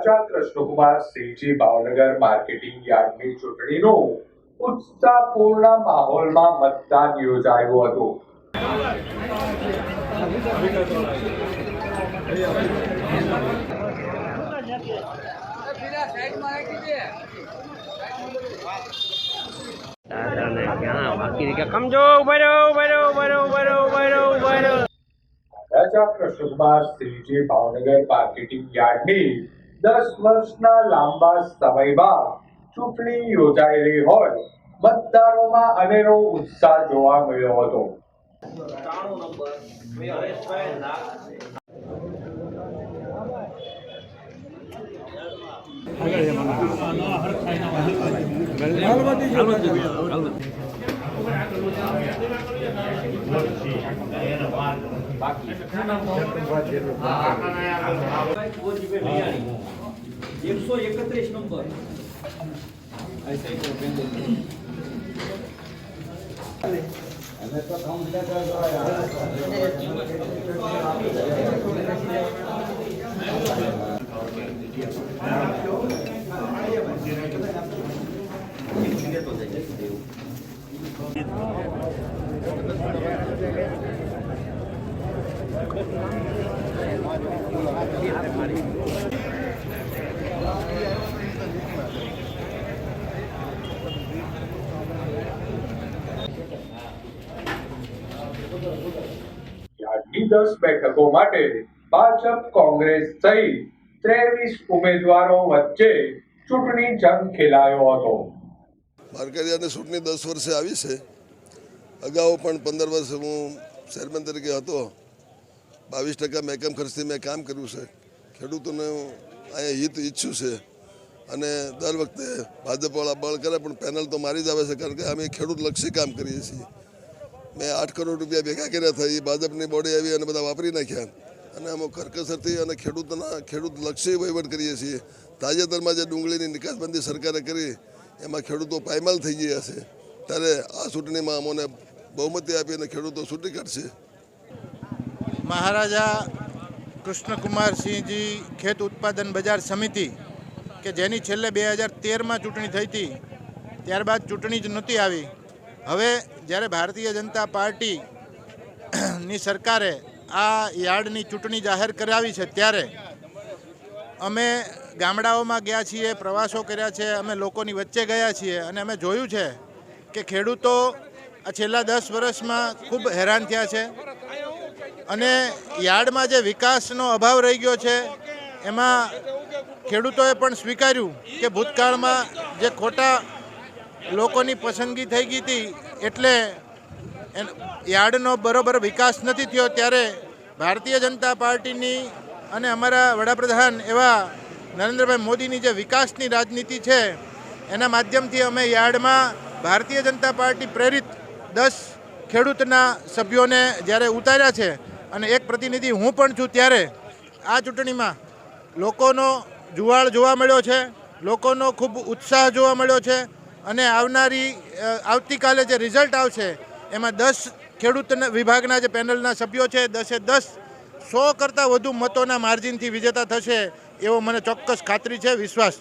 રાજા Krishnakumar Sinhji Bhavnagar marketing યાર્ડની ચૂંટણીનો ઉત્સાહપૂર્ણ માહોલમાં મતદાન યોજાયું હતું. કમજો રાજા કૃષ્ણકુમાર સિંહજી ભાવનગર માર્કેટિંગ યાર્ડની દસ વર્ષના લાંબા સમય બાદ ચૂંટણી યોજાયેલી હોય મતદારોમાં અનેરો ઉત્સાહ જોવા મળ્યો હતો. એકસો એકત્રીસ નંબર યાર્ડની દસ બેઠકો માટે ભાજપ કોંગ્રેસ સહિત ત્રેવીસ ઉમેદવારો વચ્ચે ચૂંટણી જંગ ખેલાયો હતો. માર્કેટિયાની ચૂંટણી દસ વર્ષે આવી છે. અગાઉ પણ પંદર વર્ષ હું ચેરમેન તરીકે હતો. બાવીસ ટકા મેકમ ખર્ચથી મેં કામ કર્યું છે. ખેડૂતોને અહીંયા હિત ઈચ્છું છે. અને દર વખતે ભાજપવાળા બળ કરે, પણ પેનલ તો મારી જ આવે છે, કારણ કે અમે ખેડૂત લક્ષી કામ કરીએ છીએ. મેં આઠ કરોડ રૂપિયા ભેગા કર્યા હતા એ ભાજપની બોડી આવી અને બધા વાપરી નાખ્યા. અને અમે કરકસરથી અને ખેડૂતોના ખેડૂત લક્ષી વહીવટ કરીએ છીએ. તાજેતરમાં જે ડુંગળીની નિકાસબંધી સરકારે કરી એમાં ખેડૂતો પાયમાલ થઈ ગયા છે. ત્યારે આ ચૂંટણીમાં અમોને બહુમતી આપી અને ખેડૂતો ચૂંટી કાઢશે. મહારાજા કૃષ્ણકુમારસિંહજી ખેત ઉત્પાદન બજાર સમિતિ, કે જેની છેલ્લે બે હજાર તેરમાં ચૂંટણી થઈ હતી, ત્યારબાદ ચૂંટણી જ નહોતી આવી. હવે જ્યારે ભારતીય જનતા પાર્ટી ની સરકારે આ યાર્ડની ચૂંટણી જાહેર કરાવી છે, ત્યારે અમે ગામડાઓમાં ગયા છીએ, પ્રવાસો કર્યા છે, અમે લોકોની વચ્ચે ગયા છીએ અને અમે જોયું છે કે ખેડૂતો આ છેલ્લા દસ વર્ષમાં ખૂબ હેરાન થયા છે અને યાર્ડમાં જે વિકાસનો અભાવ રહી ગયો છે, એમાં ખેડૂતોએ પણ સ્વીકાર્યું કે ભૂતકાળમાં જે ખોટા લોકોની પસંદગી થઈ ગઈ હતી એટલે યાર્ડનો બરોબર વિકાસ નથી થયો, ત્યારે ભારતીય જનતા પાર્ટીની અને અમારા વડાપ્રધાન એવા નરેન્દ્રભાઈ મોદીની જે વિકાસની રાજનીતિ છે, એના માધ્યમથી અમે યાર્ડમાં ભારતીય જનતા પાર્ટી પ્રેરિત દસ ખેડૂતના સભ્યોને જ્યારે ઉતાર્યા છે અને એક પ્રતિનિધિ હું પણ છું ત્યારે, આ ચૂંટણીમાં લોકોનો જુવાળ જોવા મળ્યો છે, લોકોનો ખૂબ ઉત્સાહ જોવા મળ્યો છે અને આવનારી આવતીકાલે જે રિઝલ્ટ આવશે, એમાં દસ ખેડૂત વિભાગના જે પેનલના સભ્યો છે, દસે દસ સો કરતાં વધુ મતોના માર્જિનથી વિજેતા થશે એવો મને ચોક્કસ ખાતરી છે વિશ્વાસ છે.